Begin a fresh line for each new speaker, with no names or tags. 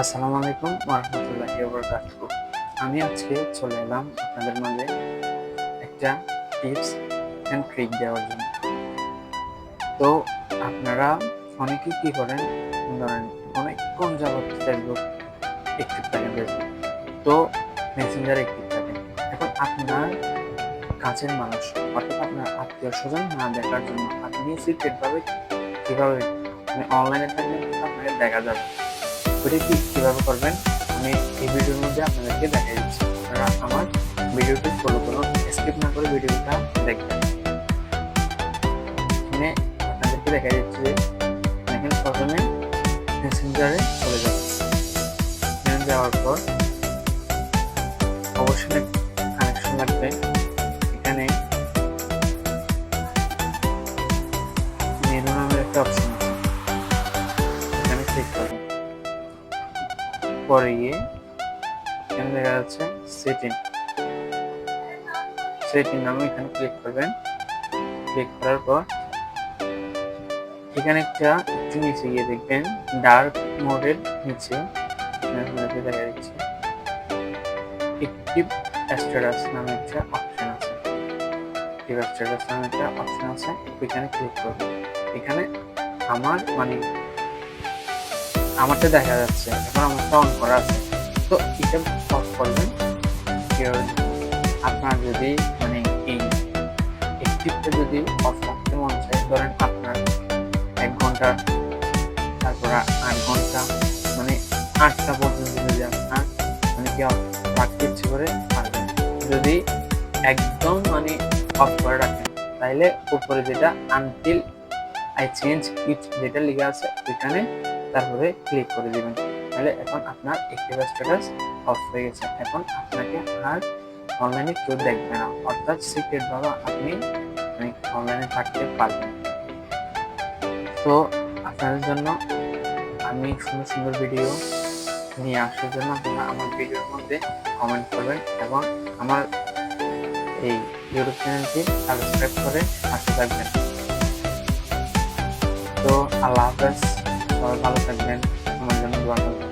আসসালামু আলাইকুম ওরহামতুল্লাহি ওবরাকাতুহু। আমি আজকে চলে এলাম আপনাদের মাঝে একটা টিপস অ্যান্ড ট্রিক দেওয়ার জন্য। তো আপনারা অনেকেই কি করেন? ধরেন অনেকক্ষণ যাবত ফেসবুক একটিভ থাকেন ফেসবুক তো মেসেঞ্জার একটিভ থাকেন এখন আপনার কাছের মানুষ অর্থাৎ আপনার আত্মীয় স্বজন না দেখার জন্য আপনি সিক্রেটভাবে কীভাবে অনলাইনে থাকলে আপনাকে দেখা যাবে। ওটা কি কীভাবে করবেন, আমি এই ভিডিওর মধ্যে আপনাদেরকে দেখাই দিচ্ছি। আপনারা আমার ভিডিওটি ফলো করুন স্কিপ না করে ভিডিওটা দেখবেন। এখানে আপনাদেরকে দেখা যাচ্ছে যে এখানে প্রথমে মেসেঞ্জারে চলে যাবে এখানে যাওয়ার পর অবশ্যই কানেকশন লাগবে। এখানে মেনু নামের একটা অপশন পরে গিয়ে এখানে দেখা যাচ্ছে সেটিং সেটিং নামে এখানে ক্লিক করবেন। ক্লিক করার পর এখানে একটা একটু নিচে গিয়ে দেখবেন ডার্ক মোডের নিচে দেখা যাচ্ছে। একটিভ স্ট্যাটাস নামে একটা অপশন আছে। একটিভ স্ট্যাটাস নামে একটা অপশন আছে। এখানে ক্লিক করবেন। এখানে আমার মানে আমারটা দেখা যাচ্ছে, এখন আমারটা অন করা আছে। তো এটা অফ করবেন। আপনার যদি মানে এই একটিভটা যদি অফ রাখতে মন চায়, ধরেন আপনার এক ঘণ্টা, তারপর আট ঘণ্টা মানে আটটা পর্যন্ত যদি আপনার মানে কি রাখতে ইচ্ছে করে পারবেন যদি একদম মানে অফ করে রাখেন, তাহলে উপরে যেটা আনটিল আই চেঞ্জ ইট যেটা লেখা আছে, ওইখানে তারপরে ক্লিক করে দেবেন। তাহলে এখন আপনার একটিভ স্ট্যাটাস অফ হয়ে গেছে। এখন আপনাকে আর অনলাইনে কেউ দেখবে না। অর্থাৎ সিক্রেট ভাবে আপনি অনলাইনে থাকতে পারবেন। তো আপনাদের জন্য আমি সুন্দর সুন্দর ভিডিও নিয়ে আসার জন্য আপনারা আমার ভিডিওর মধ্যে কমেন্ট করবেন এবং আমার এই ইউটিউব চ্যানেলটি সাবস্ক্রাইব করে পাশে থাকবেন। তো আল্লাহ হাফেজ। সবাই ভালো থাকবেন। আমার জন্য দোয়া করবেন।